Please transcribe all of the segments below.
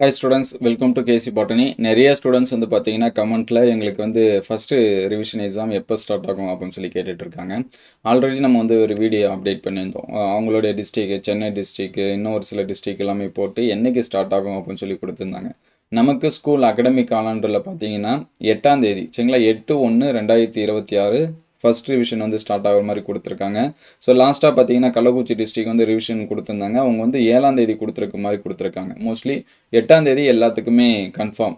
Hi students welcome to KC botany நிறைய students வந்து பார்த்தீங்கன்னா கமெண்ட்டில் எங்களுக்கு வந்து ஃபஸ்ட்டு ரிவிஷன் எக்ஸாம் எப்போ ஸ்டார்ட் ஆகும் அப்படின்னு சொல்லி கேட்டுட்ருக்காங்க. ஆல்ரெடி நம்ம வந்து ஒரு வீடியோ அப்டேட் பண்ணியிருந்தோம். அவங்களுடைய டிஸ்ட்ரிக்கு சென்னை டிஸ்ட்ரிக்கு இன்னும் ஒரு சில டிஸ்ட்ரிக் எல்லாமே போட்டு என்றைக்கு ஸ்டார்ட் ஆகும் அப்படின்னு சொல்லி கொடுத்துருந்தாங்க. நமக்கு ஸ்கூல் அகடமிக் காலண்டரில் பார்த்தீங்கன்னா எட்டாம் தேதி சரிங்களா? எட்டு ஒன்று ரெண்டாயிரத்தி இருபத்தி ஆறு ஃபர்ஸ்ட் ரிவிஷன் வந்து ஸ்டார்ட் ஆகிற மாதிரி கொடுத்துருக்காங்க. ஸோ லாஸ்ட்டாக பார்த்தீங்கன்னா கள்ளக்குறிச்சி டிஸ்ட்ரிக் வந்து ரிவிஷன் கொடுத்துருந்தாங்க. அவங்க வந்து ஏழாம் தேதி கொடுத்துருக்க மாதிரி கொடுத்துருக்காங்க. மோஸ்ட்லி எட்டாம் தேதி எல்லாத்துக்குமே கன்ஃபார்ம்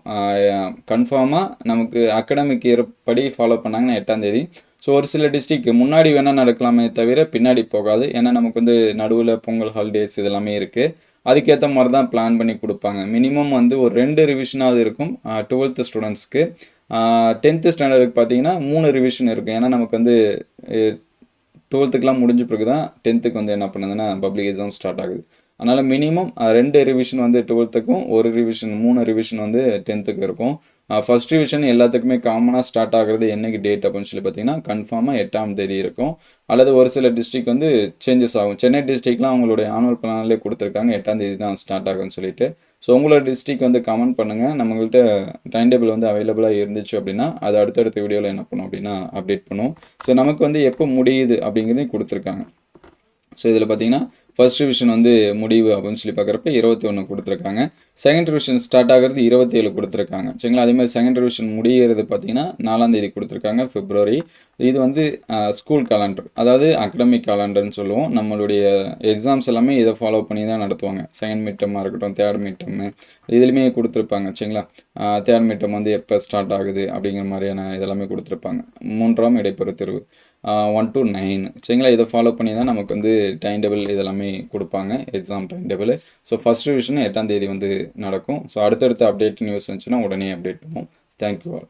கன்ஃபார்மாக நமக்கு அகடமிக் படி ஃபாலோ பண்ணாங்கன்னா எட்டாம் தேதி. ஸோ ஒரு சில டிஸ்ட்ரிக் முன்னாடி வேணால் நடக்கலாமே தவிர பின்னாடி போகாது. ஏன்னா நமக்கு வந்து நடுவில் பொங்கல் ஹாலிடேஸ் இதெல்லாமே இருக்குது அதுக்கேற்ற மாதிரி தான் பிளான் பண்ணி கொடுப்பாங்க. மினிமம் வந்து ஒரு ரெண்டு ரிவிஷனாவது இருக்கும். டுவெல்த்து ஸ்டூடெண்ட்ஸ்க்கு டென்த்து ஸ்டாண்டர்டுக்கு பார்த்தீங்கன்னா மூணு ரிவிஷன் இருக்கும் ஏன்னா நமக்கு வந்து டுவெல்த்துக்கெலாம் முடிஞ்ச பிறகு தான் டென்த்துக்கு வந்து என்ன பண்ணுதுன்னா பப்ளிக் எக்ஸாம் ஸ்டார்ட் ஆகுது. அதனால் மினிமம் ரெண்டு ரிவிஷன் வந்து டுவெல்த்துக்கும் ஒரு ரிவிஷன் மூணு ரிவிஷன் வந்து டென்த்துக்கு இருக்கும். ஃபர்ஸ்ட் ரிவிஷன் எல்லாத்துக்குமே காமனாக ஸ்டார்ட் ஆகுறது என்னைக்கு டேட் அப்படின்னு சொல்லி பார்த்தீங்கன்னா கன்ஃபார்மாக எட்டாம் தேதி இருக்கும். அல்லது ஒரு சில டிஸ்ட்ரிக் வந்து சேஞ்சஸ் ஆகும். சென்னை டிஸ்ட்ரிக்ட்லாம் அவங்களுடைய ஆனுவல் பிளான்லேயே கொடுத்துருக்காங்க. எட்டாம் தேதி தான் ஸ்டார்ட் ஆகும்னு சொல்லிட்டு. ஸோ உங்களோட டிஸ்ட்ரிக் வந்து கமெண்ட் பண்ணுங்கள் நம்மங்கள்ட்ட டைம் டேபிள் வந்து அவைலபிளாக இருந்துச்சு அப்படின்னா அது அடுத்தடுத்த வீடியோவில் என்ன பண்ணும் அப்படின்னா அப்டேட் பண்ணுவோம். ஸோ நமக்கு வந்து எப்போ முடியுது அப்படிங்கிறதையும் கொடுத்துருக்காங்க. ஸோ இதில் பார்த்தீங்கன்னா ஃபர்ஸ்ட் ரிவிஷன் வந்து முடிவு அப்படின்னு சொல்லி பார்க்குறப்ப இருபத்தி ஒன்று கொடுத்துருக்காங்க. செகண்ட் ரிவிஷன் ஸ்டார்ட் ஆகிறது இருபத்தி ஏழு கொடுத்துருக்காங்க. சரிங்களா? அதே மாதிரி செகண்ட் ரிவிஷன் முடிகிறது பார்த்தீங்கன்னா நாலாம் தேதி கொடுத்துருக்காங்க பிப்ரவரி இது வந்து ஸ்கூல் காலண்டர் அதாவது அகடமிக் காலண்டர்னு சொல்லுவோம். நம்மளுடைய எக்ஸாம்ஸ் எல்லாமே இதை ஃபாலோ பண்ணி தான் நடத்துவாங்க. செகண்ட் மிட்டமாக இருக்கட்டும் தேர்ட் மிட்டம்மு இதுலையுமே கொடுத்துருப்பாங்க. சரிங்களா? தேர்ட் மிட்டம் வந்து எப்போ ஸ்டார்ட் ஆகுது அப்படிங்கிற மாதிரியான இதெல்லாமே கொடுத்துருப்பாங்க. மூன்றாம் இடைப்பெறு தேர்வு. ஒன் டு நைன் சரிங்களா? இதை ஃபாலோ பண்ணி தான் நமக்கு வந்து டைம் டேபிள் இதெல்லாமே கொடுப்பாங்க. Exam time table so first revision எட்டாம் தேதி வந்து நடக்கும். ஸோ அடுத்தடுத்த அப்டேட் நியூஸ் வந்துச்சுன்னா உடனே அப்டேட் பண்ணுவோம். Thank you all